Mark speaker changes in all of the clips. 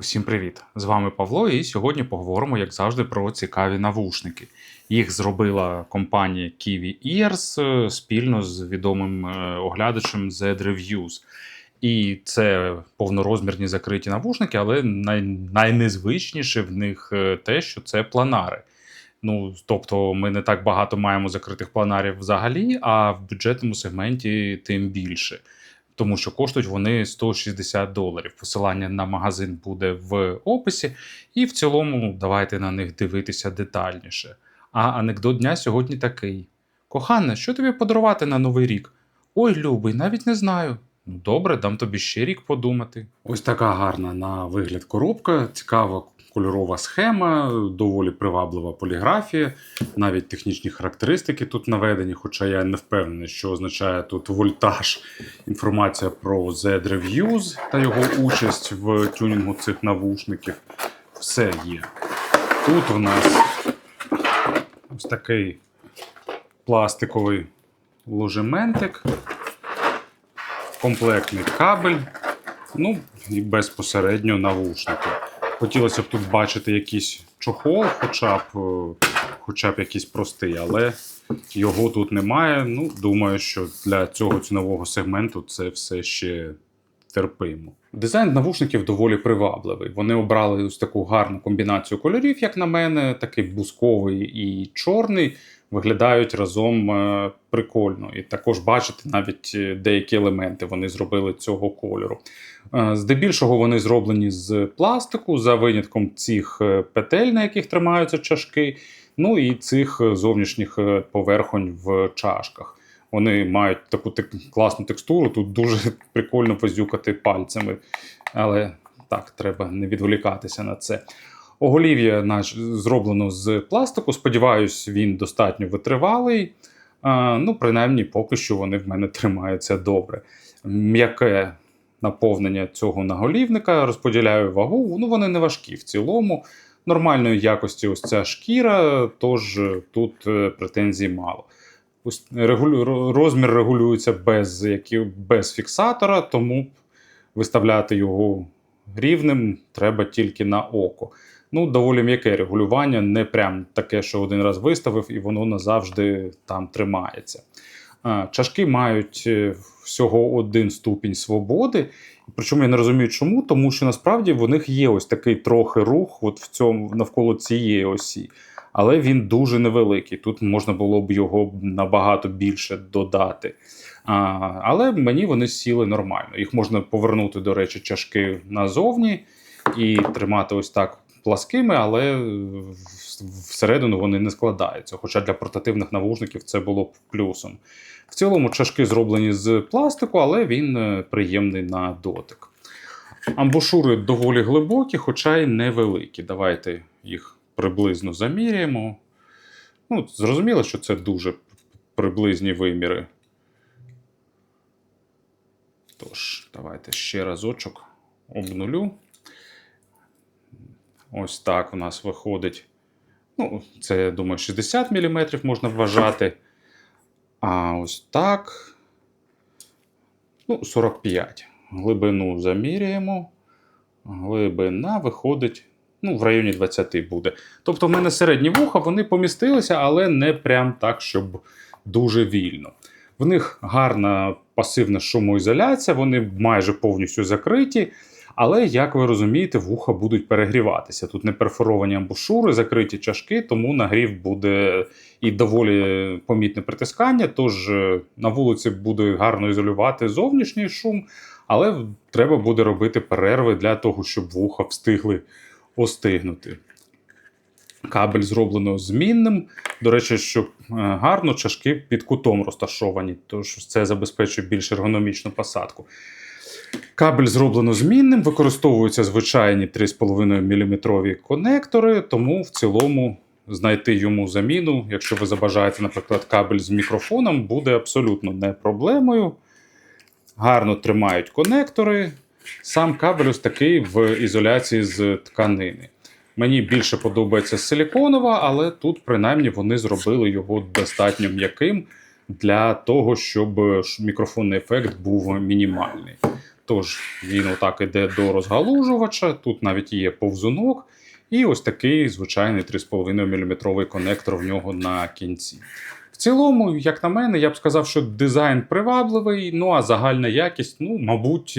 Speaker 1: Усім привіт! З вами Павло, і сьогодні поговоримо, як завжди, про цікаві навушники. Їх зробила компанія Kiwi Ears е, спільно з відомим е, оглядачем Z Reviews. І це повнорозмірні закриті навушники, але най- найнезвичніше в них е, те, що це планари. Ну, тобто, ми не так багато маємо закритих планарів взагалі, а в бюджетному сегменті тим більше тому що коштують вони 160 доларів. Посилання на магазин буде в описі, і в цілому давайте на них дивитися детальніше. А анекдот дня сьогодні такий: Кохане, що тобі подарувати на новий рік? Ой, любий, навіть не знаю. Ну, добре, дам тобі ще рік подумати. Ось така гарна на вигляд коробка, цікава кольорова схема, доволі приваблива поліграфія, навіть технічні характеристики тут наведені, хоча я не впевнений, що означає тут вольтаж. Інформація про Z Reviews та його участь в тюнінгу цих навушників. Все є. Тут у нас ось такий пластиковий ложементик, комплектний кабель, ну і безпосередньо навушники. Хотілося б тут бачити якийсь чохол, хоча б, е, хоча б якийсь простий, але його тут немає. Ну, думаю, що для цього цінового сегменту це все ще терпимо. Дизайн навушників доволі привабливий. Вони обрали ось таку гарну комбінацію кольорів, як на мене, такий бусковий і чорний. Виглядають разом е, прикольно. І також бачите навіть е, деякі елементи вони зробили цього кольору. Е, Здебільшого вони зроблені з пластику, за винятком цих петель, на яких тримаються чашки, ну і цих зовнішніх поверхонь в чашках. Вони мають таку класну текстуру, тут дуже прикольно позюкати пальцями. Але так, треба не відволікатися на це. Оголів'я наш зроблено з пластику. Сподіваюсь, він достатньо витривалий. Ну, принаймні, поки що вони в мене тримаються добре. М'яке наповнення цього наголівника, розподіляю вагу. Ну, вони не важкі в цілому. Нормальної якості ось ця шкіра, тож е, тут е, претензій мало. Ось регулю... розмір регулюється без, які... без фіксатора, тому виставляти його рівним треба тільки на око. Ну, доволі м'яке регулювання, не прям таке, що один раз виставив, і воно назавжди там тримається. Чашки мають е, всього один ступінь свободи. Причому я не розумію, чому, тому що насправді в них є ось такий трохи рух от в цьому навколо цієї осі. Але він дуже невеликий. Тут можна було б його набагато більше додати. А, але мені вони сіли нормально. Їх можна повернути, до речі, чашки назовні і тримати ось так пласкими, але всередину вони не складаються. Хоча для портативних навушників це було б плюсом. В цілому чашки зроблені з пластику, але він е, приємний на дотик. Амбушури доволі глибокі, хоча й невеликі. Давайте їх приблизно заміряємо. Ну, зрозуміло, що це дуже приблизні виміри. Тож, давайте ще разочок обнулю. Ось так у нас виходить. Ну, це, я думаю, 60 мм можна вважати. А ось так. Ну, 45. Глибину заміряємо. Глибина виходить. Ну, в районі 20 буде. Тобто, в мене середні вуха, вони помістилися, але не прям так, щоб дуже вільно. В них гарна пасивна шумоізоляція, вони майже повністю закриті. Але, як ви розумієте, вуха будуть перегріватися. Тут не перфоровані амбушури, закриті чашки, тому нагрів буде і доволі помітне притискання. Тож е, на вулиці буде гарно ізолювати зовнішній шум, але треба буде робити перерви для того, щоб вуха встигли остигнути. Кабель зроблено змінним. До речі, щоб е, гарно чашки під кутом розташовані, тож це забезпечує більш ергономічну посадку. Кабель зроблено змінним, використовуються звичайні 3,5 мм конектори, тому в цілому знайти йому заміну, якщо ви забажаєте, наприклад, кабель з мікрофоном, буде абсолютно не проблемою. Гарно тримають конектори. Сам кабель ось такий в ізоляції з тканини. Мені більше подобається силіконова, але тут, принаймні, вони зробили його достатньо м'яким для того, щоб мікрофонний ефект був мінімальний. Тож він отак іде до розгалужувача, тут навіть є повзунок, і ось такий звичайний 3,5 мм конектор в нього на кінці. В цілому, як на мене, я б сказав, що дизайн привабливий, ну а загальна якість, ну, мабуть,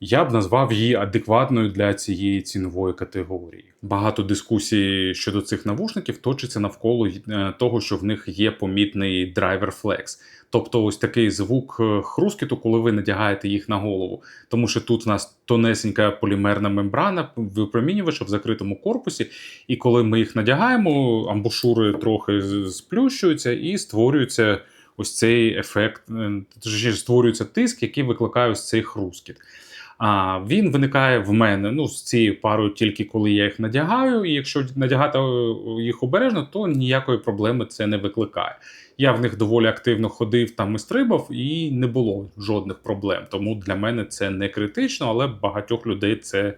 Speaker 1: я б назвав її адекватною для цієї цінової категорії. Багато дискусій щодо цих навушників точиться навколо е, того, що в них є помітний драйвер Flex. Тобто ось такий звук е, хрускіту, коли ви надягаєте їх на голову. Тому що тут в нас тонесенька полімерна мембрана, випромінювач в закритому корпусі, і коли ми їх надягаємо, амбушури трохи сплющуються і створюється ось цей ефект, е, створюється тиск, який викликає ось цей хрускіт. А він виникає в мене ну, з цією парою тільки коли я їх надягаю. І якщо надягати е, їх обережно, то ніякої проблеми це не викликає. Я в них доволі активно ходив там і стрибав, і не було жодних проблем. Тому для мене це не критично, але багатьох людей це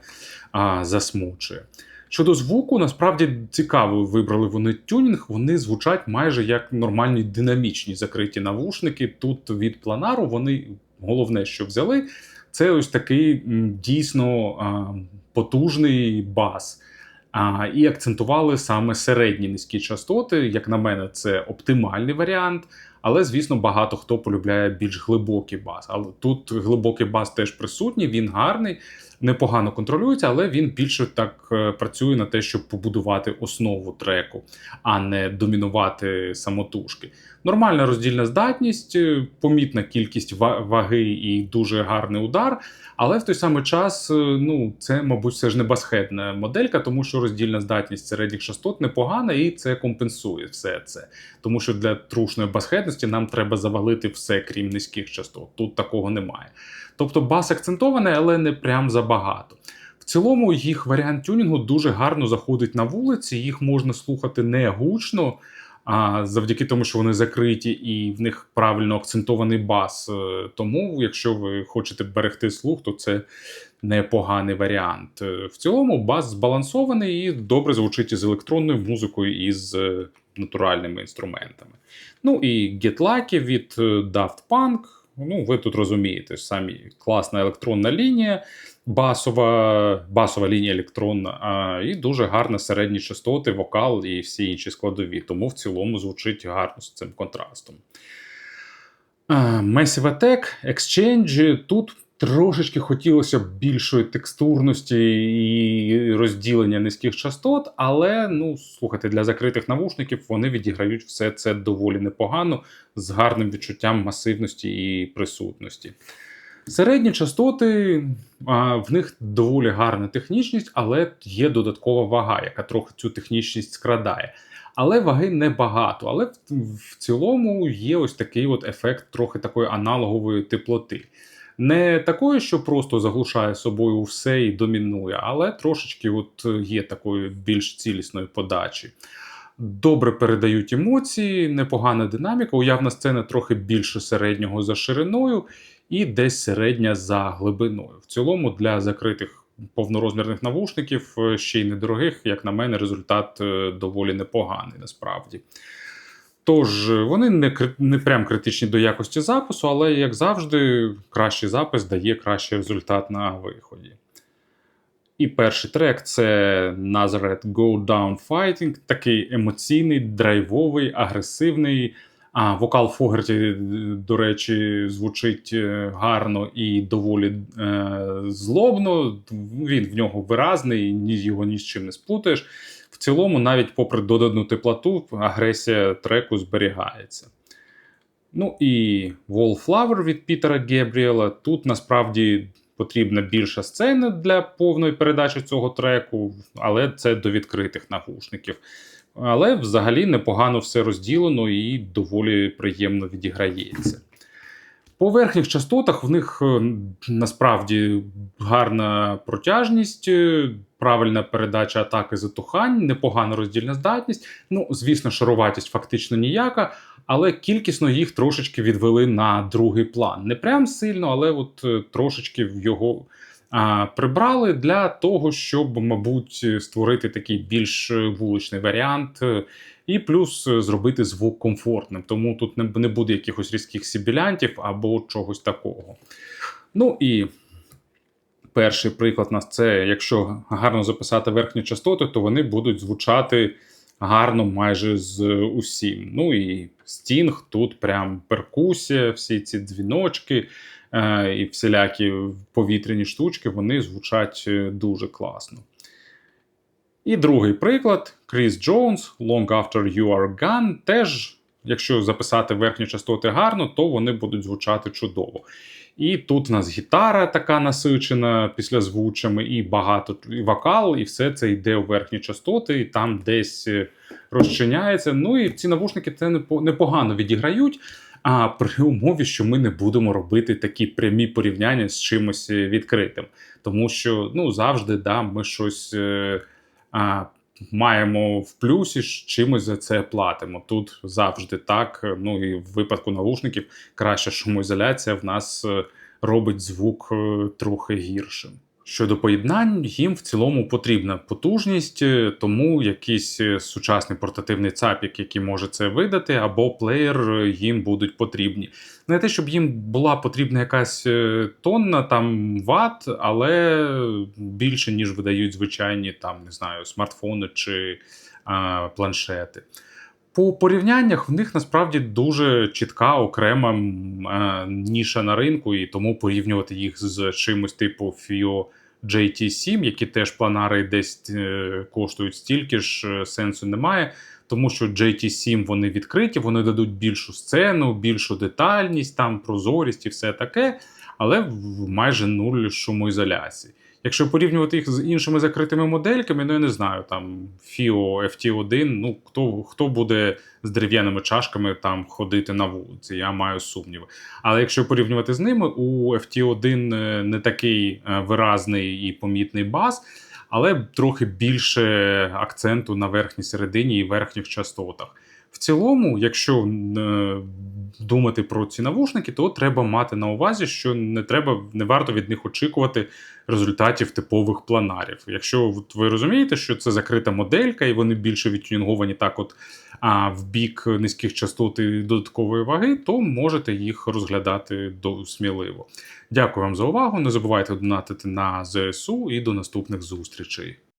Speaker 1: а, засмучує. Щодо звуку, насправді цікаво вибрали вони тюнінг. Вони звучать майже як нормальні динамічні закриті навушники. Тут від планару вони головне, що взяли, це ось такий дійсно потужний бас. А, і акцентували саме середні низькі частоти. Як на мене, це оптимальний варіант. Але, звісно, багато хто полюбляє більш глибокий бас. Але тут глибокий бас теж присутній, він гарний, непогано контролюється, але він більше так е, працює на те, щоб побудувати основу треку, а не домінувати самотужки. Нормальна роздільна здатність, е, помітна кількість ва- ваги і дуже гарний удар. Але в той самий час, е, ну це, мабуть, все ж не басхедна моделька, тому що роздільна здатність середніх частот непогана, і це компенсує все це. Тому що для трушної басхедності нам треба завалити все, крім низьких частот. Тут такого немає. Тобто бас акцентований, але не прям забагато. В цілому їх варіант тюнінгу дуже гарно заходить на вулиці, їх можна слухати не гучно. А завдяки тому, що вони закриті і в них правильно акцентований бас. Е, Тому, якщо ви хочете берегти слух, то це непоганий варіант. Е, В цілому бас збалансований і добре звучить із електронною музикою і з е, натуральними інструментами. Ну і Get Lucky від Daft Punk. Ну, ви тут розумієте, самі класна електронна лінія, басова, басова лінія електронна, а, і дуже гарна середні частоти, вокал і всі інші складові. Тому в цілому звучить гарно з цим контрастом. Massive Attack, Exchange. Тут трошечки хотілося б більшої текстурності і розділення низьких частот, але ну, слухайте, для закритих навушників вони відіграють все це доволі непогано, з гарним відчуттям масивності і присутності. Середні частоти, а, в них доволі гарна технічність, але є додаткова вага, яка трохи цю технічність скрадає. Але ваги небагато. Але в, в цілому є ось такий от ефект трохи такої аналогової теплоти. Не такої, що просто заглушає собою все і домінує, але трошечки от є такої більш цілісної подачі. Добре передають емоції, непогана динаміка. Уявна сцена трохи більше середнього за шириною і десь середня за глибиною. В цілому для закритих повнорозмірних навушників, е, ще й недорогих, як на мене, результат е, доволі непоганий насправді. Тож, е, вони не, не прям критичні до якості запису, але, як завжди, кращий запис дає кращий результат на виході. І перший трек це Nazareth Go Down Fighting, такий емоційний, драйвовий, агресивний. А вокал Фогерті, е, до речі, звучить е, гарно і доволі е, злобно. Він в нього виразний, ні його ні з чим не сплутаєш. В цілому, навіть попри додану теплоту, агресія треку зберігається. Ну і Wallflower від Пітера Гебріела. Тут насправді потрібна більша сцена для повної передачі цього треку, але це до відкритих навушників. Але взагалі непогано все розділено і доволі приємно відіграється. По верхніх частотах в них е, насправді гарна протяжність, е, правильна передача атаки затухань, непогана роздільна здатність. Ну, звісно, шаруватість фактично ніяка, але кількісно їх трошечки відвели на другий план. Не прям сильно, але от е, трошечки його а, прибрали для того, щоб, мабуть, створити такий більш вуличний варіант, і плюс е, зробити звук комфортним. Тому тут не, буде якихось різких сібілянтів або чогось такого. Ну і Перший приклад нас це якщо гарно записати верхні частоти, то вони будуть звучати гарно майже з усім. Ну і стінг тут прям перкусія, всі ці дзвіночки е, і всілякі повітряні штучки, вони звучать е, дуже класно. І другий приклад: Кріс Джонс, Long After You Are Gone. Теж, якщо записати верхні частоти гарно, то вони будуть звучати чудово. І тут у нас гітара така насичена після звучами, і багато і вокал, і все це йде у верхні частоти, і там десь е, розчиняється. Ну і ці навушники це непогано відіграють. А при умові, що ми не будемо робити такі прямі порівняння з чимось е, відкритим. Тому що ну, завжди да, ми щось е, маємо в плюсі, чимось за це платимо. Тут завжди так. Ну і в випадку навушників краща шумоізоляція в нас е, робить звук е, трохи гіршим. Щодо поєднань, їм в цілому потрібна потужність, е, тому якийсь е, сучасний портативний цапік, який може це видати, або плеєр е, їм будуть потрібні. Не те, щоб їм була потрібна якась тонна там ват, але більше, ніж видають звичайні там, не знаю, смартфони чи а, планшети. По порівняннях в них насправді дуже чітка окрема е, ніша на ринку, і тому порівнювати їх з чимось типу FIO JT7, які теж планари десь е, коштують стільки ж, е, сенсу немає. Тому що JT7 вони відкриті, вони дадуть більшу сцену, більшу детальність, там прозорість і все таке, але в майже нуль шумоізоляції. Якщо порівнювати їх з іншими закритими модельками, ну я не знаю, там FIO FT1, ну хто, хто буде з дерев'яними чашками там ходити на вулиці, я маю сумніви. Але якщо порівнювати з ними, у FT1 е, не такий е, виразний і помітний бас, але трохи більше акценту на верхній середині і верхніх частотах. В цілому, якщо е, думати про ці навушники, то треба мати на увазі, що не треба, не варто від них очікувати результатів типових планарів. Якщо ви розумієте, що це закрита моделька, і вони більше відтюнінговані так, от а в бік низьких частот і додаткової ваги, то можете їх розглядати до сміливо. Дякую вам за увагу. Не забувайте донатити на ЗСУ і до наступних зустрічей.